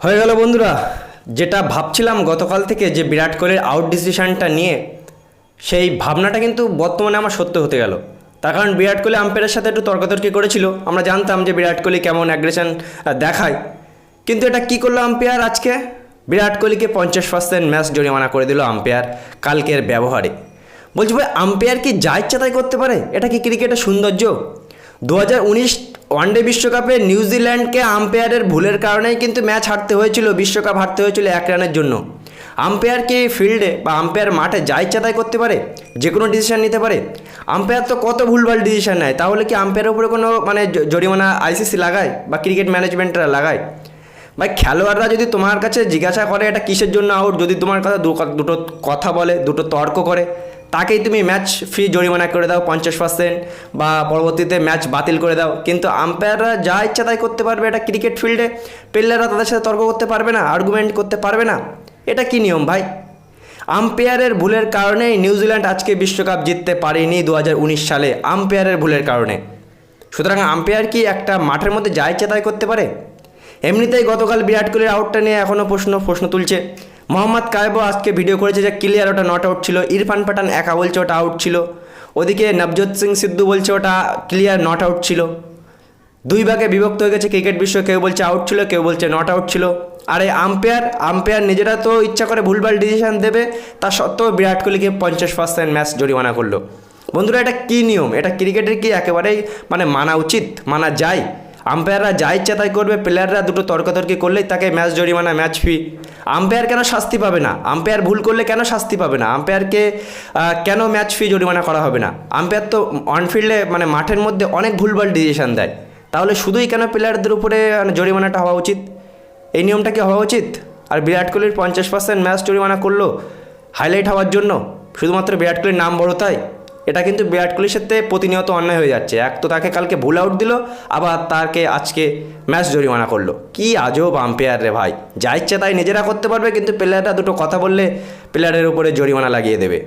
হয়ে গেল বন্ধুরা, যেটা ভাবছিলাম গতকাল থেকে যে বিরাট কোহলির আউট ডিসিশানটা নিয়ে, সেই ভাবনাটা কিন্তু বর্তমানে আমার সত্য হতে গেল। তার কারণ বিরাট কোহলি আম্পায়ারের সাথে একটু তর্কাতর্কি করেছিল। আমরা জানতাম যে বিরাট কোহলি কেমন অ্যাগ্রেশন দেখায়। কিন্তু এটা কি করল আম্পায়ার আজকে? বিরাট কোহলিকে পঞ্চাশ পার্সেন্ট ম্যাচ জরিমানা করে দিল আম্পায়ার কালকের ব্যবহারে। বলছি ভাই আম্পায়ার কি যা ইচ্ছা তাই করতে পারে? এটা কি ক্রিকেটের সৌন্দর্য? দু হাজার উনিশ ওয়ানডে বিশ্বকাপে নিউজিল্যান্ডকে আম্পায়ারের ভুলের কারণেই কিন্তু ম্যাচ হারতে হয়েছিল, বিশ্বকাপ হারতে হয়েছিল এক রানের জন্য। আম্পায়ার কি ফিল্ডে বা আম্পায়ার মাঠে যা ইচ্ছা তাই করতে পারে? যে কোনো ডিসিশন নিতে পারে। আম্পায়ার তো কত ভুলভাল ডিসিশন নেয়, তাহলে কি আম্পায়ারের উপরে কোনো মানে জরিমানা আইসিসি লাগায় বা ক্রিকেট ম্যানেজমেন্টরা লাগায়? ভাই, খেলোয়াড়রা যদি তোমার কাছে জিজ্ঞাসা করে এটা কিসের জন্য আউট যদি তোমার কথা দুটো কথা বলে, দুটো তর্ক করে তাকেই তুমি ম্যাচ ফি জরিমানা করে দাও পঞ্চাশ পার্সেন্ট বা পরবর্তীতে ম্যাচ বাতিল করে দাও। কিন্তু আম্পায়াররা যা ইচ্ছা তাই করতে পারবে এটা ক্রিকেট ফিল্ডে প্লেয়াররা তাদের সাথে তর্ক করতে পারবে না আর্গুমেন্ট করতে পারবে না। এটা কি নিয়ম ভাই? আম্পায়ারের ভুলের কারণেই নিউজিল্যান্ড আজকে বিশ্বকাপ জিততে পারেনি দু হাজার উনিশ সালে। আম্পায়ারের ভুলের কারণে। সুতরাং আম্পায়ার কি একটা মাঠের মধ্যে যা ইচ্ছা তাই করতে পারে? এমনিতেই গতকাল বিরাট কোহলির আউটটা নিয়ে এখনও প্রশ্ন প্রশ্ন তুলছে। মোহাম্মদ কায়েবও আজকে ভিডিও করেছে যে ক্লিয়ার ওটা নট আউট ছিল। ইরফান পাঠান একা বলছে ওটা আউট ছিল। ওদিকে নবজোৎ সিং সিদ্ধু বলছে ওটা ক্লিয়ার নট আউট ছিল। দুই ভাগে বিভক্ত হয়ে গেছে ক্রিকেট বিশ্ব। কেউ বলছে আউট ছিল, কেউ বলছে নট আউট ছিল। আর এই আম্পায়ার আম্পায়ার নিজেরা তো ইচ্ছা করে ভুলভাল ডিসিশন দেবে, তা সত্ত্বেও বিরাট কোহলিকে পঞ্চাশ পার্সেন্ট ম্যাচ জরিমানা করল। বন্ধুরা, এটা কী নিয়ম? এটা ক্রিকেটের কি একেবারেই মানে মানা উচিত? মানা যায়? আম্পায়াররা যা ইচ্ছা তাই করবে প্লেয়াররা দুটো তর্কাতর্কি করলেই তাকে ম্যাচ জরিমানা ম্যাচ ফি আম্পায়ার কেন শাস্তি পাবে না? আম্পায়ার ভুল করলে কেন শাস্তি পাবে না? আম্পায়ারকে কেন ম্যাচ ফি জরিমানা করা হবে না? আম্পায়ার তো অনফিল্ডে মানে মাঠের মধ্যে অনেক ভুলভাল ডিসিশন দেয়। তাহলে শুধুই কেন প্লেয়ারদের উপরে মানে জরিমানাটা হওয়া উচিত? এই নিয়মটা কি হওয়া উচিত? আর বিরাট কোহলির পঞ্চাশ পার্সেন্ট ম্যাচ জরিমানা করল হাইলাইট হওয়ার জন্য? শুধুমাত্র বিরাট কোহলির নাম বড় তাই? এটা কিন্তু বিরাট কোহলির সাথে প্রতিনিয়ত অন্যায় হয়ে যাচ্ছে। এক তো তাকে কালকে ভুল আউট দিল, আবার তাকে আজকে ম্যাচ জরিমানা করল। কি আজব আম্পায়ার রে ভাই। যা ইচ্ছে তাই নিজেরা করতে পারবে, কিন্তু প্লেয়াররা দুটো কথা বললে প্লেয়ারের উপরে জরিমানা লাগিয়ে দেবে।